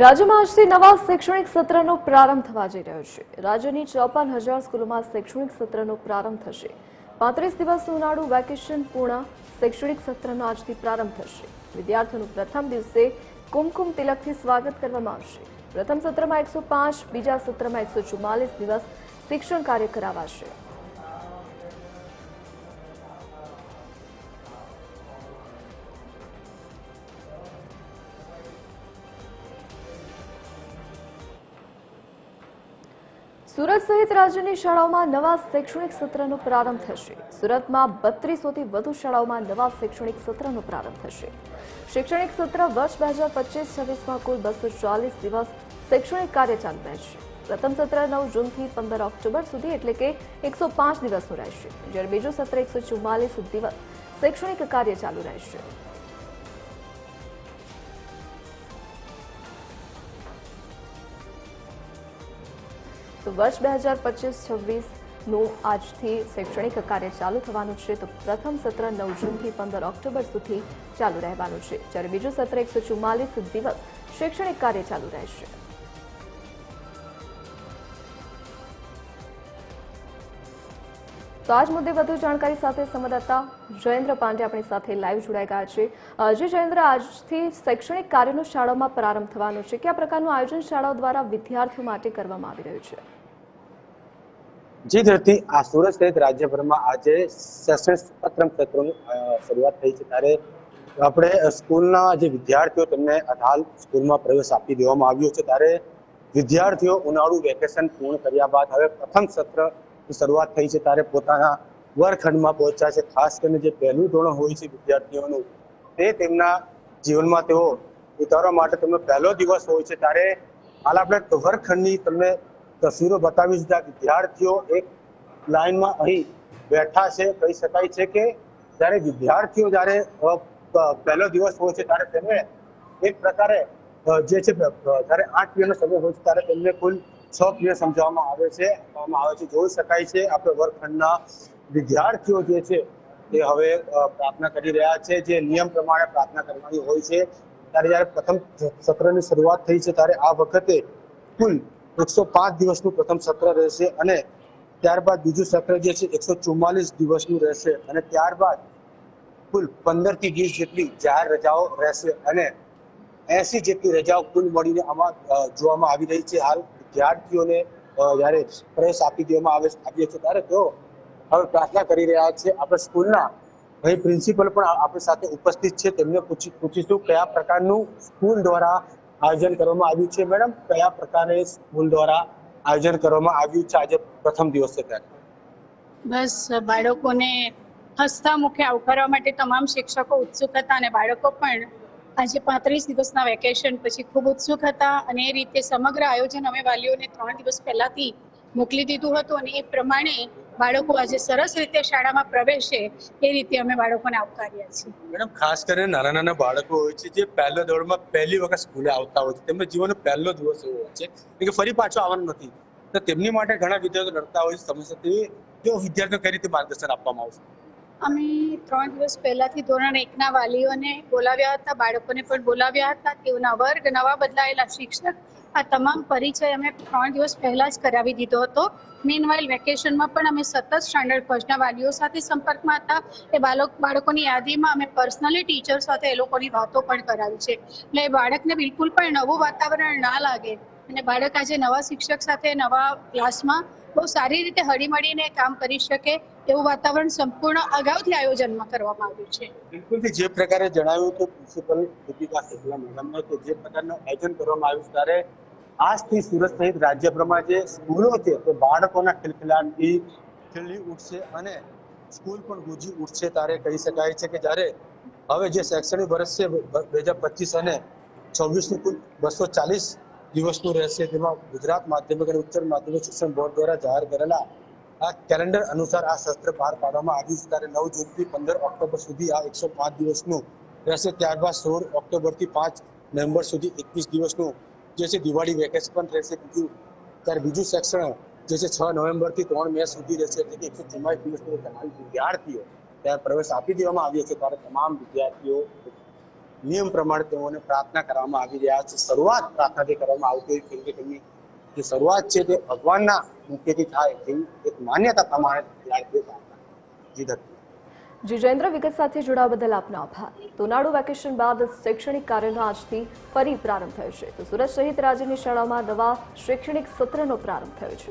રાજ્યમાં આજથી નવા શૈક્ષણિક સત્રનો પ્રારંભ થવા જઈ રહ્યો છે. રાજ્યની ચોપન હજાર સ્કૂલોમાં શૈક્ષણિક સત્રનો પ્રારંભ થશે. પાંત્રીસ દિવસનું ઉનાળુ વેકેશન પૂર્ણ, શૈક્ષણિક સત્રનો આજથી પ્રારંભ થશે. વિદ્યાર્થીઓનું પ્રથમ દિવસે કુમકુમ તિલકથી સ્વાગત કરવામાં આવશે. પ્રથમ સત્રમાં એકસો પાંચ, બીજા સત્રમાં એકસો ચુમ્માલીસ દિવસ શિક્ષણ કાર્ય કરાવાશે. સુરત સહિત રાજ્યની શાળાઓમાં નવા શૈક્ષણિક સત્રનો પ્રારંભ થશે. સુરતમાં બત્રીસોથી વધુ શાળાઓમાં નવા શૈક્ષણિક સત્રનો પ્રારંભ થશે. શૈક્ષણિક સત્ર વર્ષ બે હજાર પચીસ છવ્વીસમાં કુલ બસો ચાલીસ દિવસ શૈક્ષણિક કાર્ય ચાલુ રહેશે. પ્રથમ સત્ર નવ જૂનથી પંદર ઓક્ટોબર સુધી એટલે કે એકસો પાંચ દિવસનું રહેશે. જ્યારે બીજું સત્ર એકસો ચુમ્માલીસ દિવસ શૈક્ષણિક કાર્ય ચાલુ રહેશે. વર્ષ બે હજાર પચીસ છવ્વીસનું આજથી શૈક્ષણિક કાર્ય ચાલુ થવાનું છે તો પ્રથમ સત્ર નવ જૂનથી પંદર ઓક્ટોબર સુધી ચાલુ રહેવાનું છે. જ્યારે બીજું સત્ર એકસો ચુમ્માલીસ દિવસ શૈક્ષણિક કાર્ય ચાલુ રહેશે. તો આજ મુદ્દે વધુ જાણકારી સાથે સંવાદદાતા જયેન્દ્ર પાંડે આપણી સાથે લાઈવ જોડાઈ ગયા છે. જે જયેન્દ્ર, આજથી શૈક્ષણિક કાર્યનો શાળાઓમાં પ્રારંભ થવાનો છે. કયા પ્રકારનું આયોજન શાળાઓ દ્વારા વિદ્યાર્થીઓ માટે કરવામાં આવી રહ્યું છે? જી ધરતી આ સુરત સહિત રાજ્યભરમાં આજે પ્રથમ સત્રોની શરૂઆત થઈ છે. ત્યારે આપણે સ્કૂલના જે વિદ્યાર્થીઓ તેમને હાલ સ્કૂલમાં પ્રવેશ આપી દેવામાં આવ્યો છે. ત્યારે વિદ્યાર્થીઓ ઉનાળુ વેકેશન પૂર્ણ કર્યા બાદ હવે પ્રથમ સત્રની શરૂઆત થઈ છે. ત્યારે પોતાના વર્ગખંડમાં પહોંચ્યા છે. ખાસ કરીને જે પહેલું ધોરણ હોય છે વિદ્યાર્થીઓનું, તે તેમના જીવનમાં તેઓ ઉતારવા માટે તેમનો પહેલો દિવસ હોય છે. ત્યારે હાલ આપણે વર્ગખંડની તમને તસવીરો બતાવી જ્યાં વિદ્યાર્થીઓ એક લાઈનમાં અહીં બેઠા છે. કહી શકાય છે કે જ્યારે વિદ્યાર્થીઓ જ્યારે પહેલો દિવસ હોય છે ત્યારે તેમને એક પ્રકારે જે છે જ્યારે આઠ પીરિયડનો સમય હોય છે ત્યારે તેમને કુલ છ પીરિયડ સમજાવવામાં આવે છે, આપવામાં આવે છે. જોઈ શકાય છે આપણે વર્ગખંડના વિદ્યાર્થીઓ જે છે તે હવે પ્રાર્થના કરી રહ્યા છે. જે નિયમ પ્રમાણે પ્રાર્થના કરવાની હોય છે. ત્યારે જ્યારે પ્રથમ સત્રની શરૂઆત થઈ છે ત્યારે આ વખતે કુલ એકસો પાંચ દિવસનું પ્રથમ સત્ર રહેશે અને ત્યારબાદ બીજું સત્ર જે છે, એકસો ચુમ્માલીસ દિવસનું રહેશે અને ત્યારબાદ કુલ પંદરથી વીસ જેટલી જાહેર રજાઓ રહેશે અને એસી જેટલી રજાઓ કુલ મળીને આમાં જોવામાં આવી રહી છે. હાલ વિદ્યાર્થીઓને જ્યારે પ્રવેશ આપી દેવામાં આવે આપીએ છે, ત્યારે તેઓ હવે પ્રાર્થના કરી રહ્યા છે. આપણે સ્કૂલના ભાઈ પ્રિન્સિપલ પણ આપણી સાથે ઉપસ્થિત છે. તેમને પૂછી, પૂછીશું કયા પ્રકારનું સ્કૂલ દ્વારા આયોજન કરવામાં આવ્યું છે. મેડમ, કયા પ્રકારે સ્કૂલ દ્વારા આયોજન કરવામાં આવ્યું છે આજે પ્રથમ દિવસ છે ત્યારે? બસ, બાળકોને હસતા મુખે આવકારવા માટે તમામ શિક્ષકો ઉત્સુક હતા અને બાળકો પણ આજે પાંત્રીસ દિવસના વેકેશન પછી ખૂબ ઉત્સુક હતા અને એ રીતે સમગ્ર આયોજન અમે વાલીઓને ત્રણ દિવસ પહેલાથી મોકલી દીધું હતું અને એ પ્રમાણે બાળકો આજે સરસ રીતે શાળામાં પ્રવેશે એ રીતે અમે બાળકોને આવકાર્યા છીએ. મેડમ ખાસ કરીને નાના નાના બાળકો હોય છે જે પહેલો દોડમાં પહેલી વખત સ્કૂલે આવતા હોય છે તેમનો જીવનનો પહેલો દિવસ એવો હોય છે કે ફરી પાછો આવવાનું નથી. તો તેમની માટે ઘણા વિદ્યાર્થીઓ ડરતા હોય છે સમસ્યા જો વિદ્યાર્થીઓ કઈ રીતે માર્ગદર્શન આપવામાં આવશે? અમે ત્રણ દિવસ પહેલાથી ધોરણ એકના વાલીઓને બોલાવ્યા હતા બાળકોને પણ બોલાવ્યા હતા તેઓના વર્ગ નવા બદલાયેલા શિક્ષક આ તમામ પરિચય અમે ત્રણ દિવસ પહેલા જ કરાવી દીધો હતો. મીનવાઇલ વેકેશનમાં પણ અમે સતત સ્ટાન્ડર્ડ ફર્સ્ટના વાલીઓ સાથે સંપર્કમાં હતા. એ બાળક બાળકોની યાદીમાં અમે પર્સનલી ટીચર સાથે એ લોકોની વાતો પણ કરાવી છે. એટલે બાળકને બિલકુલ પણ નવું વાતાવરણ ના લાગે. અને બાળક આજે નવા શિક્ષક સાથે નવા ક્લાસમાં બહુ સારી રીતે હળીમળીને કામ કરી શકે એવું વાતાવરણ સંપૂર્ણ અગાઉથી આયોજનમાં કરવામાં આવ્યું છે. બિલકુલથી જે પ્રકારે જણાવ્યું કે પ્રિન્સિપલ દીપિકા શુક્લા મેડમને કે જે પ્રકારનું આયોજન કરવામાં આવ્યું ત્યારે આજથી સુરત સહિત રાજ્યભરમાં જે સ્કૂલો છે, તે બાળકોના ખિલખિલાટથી ખીલી ઉઠશે અને સ્કૂલ પણ ગુજી ઉઠશે ત્યારે કહી શકાય છે કે જ્યારે હવે જે શૈક્ષણિક વર્ષ છે, બે હજાર પચીસ અને છવ્વીસનું કુલ બસો ચાલીસ દિવસનું રહેશે તેમાં ગુજરાત માધ્યમિક અને ઉચ્ચતર માધ્યમિક શિક્ષણ બોર્ડ દ્વારા જાહેર કરેલા આ કેલેન્ડર અનુસાર આ સત્ર બહાર પાડવામાં આવ્યું છે. ત્યારે નવ જૂનથી પંદર ઓક્ટોબર સુધી આ એકસો પાંચ દિવસનું રહેશે ત્યારબાદ સોળ ઓક્ટોબરથી પાંચ નવેમ્બર સુધી એકવીસ દિવસનું જે છે દિવાળી વેકેશન પણ રહેશે. બીજું, ત્યારે બીજું સેક્શન જે છે છ નવેમ્બરથી ત્રણ મે સુધી રહેશે. એટલે કે એકસો ચુમ્માલીસ દિવસ વિદ્યાર્થીઓ ત્યાં પ્રવેશ આપી દેવામાં આવ્યો છે. ત્યારે તમામ વિદ્યાર્થીઓ નિયમ પ્રમાણે તેઓને પ્રાર્થના કરવામાં આવી રહ્યા છે. શરૂઆત પ્રાર્થનાથી કરવામાં આવતી કેમ કે તેમની જે શરૂઆત છે તે ભગવાનના મુખ્યથી થાય તેવી એક માન્યતા પ્રમાણે વિદ્યાર્થીઓ પ્રાર્થના. જી વિગત સાથે જોડાવા બદલ આપનો આભાર. તોનાડુ વેકેશન બાદ શૈક્ષણિક કાર્યનો આજથી ફરી પ્રારંભ થયો છે. તો સુરત સહિત રાજ્યની શાળાઓમાં નવા શૈક્ષણિક સત્રનો પ્રારંભ થયો છે.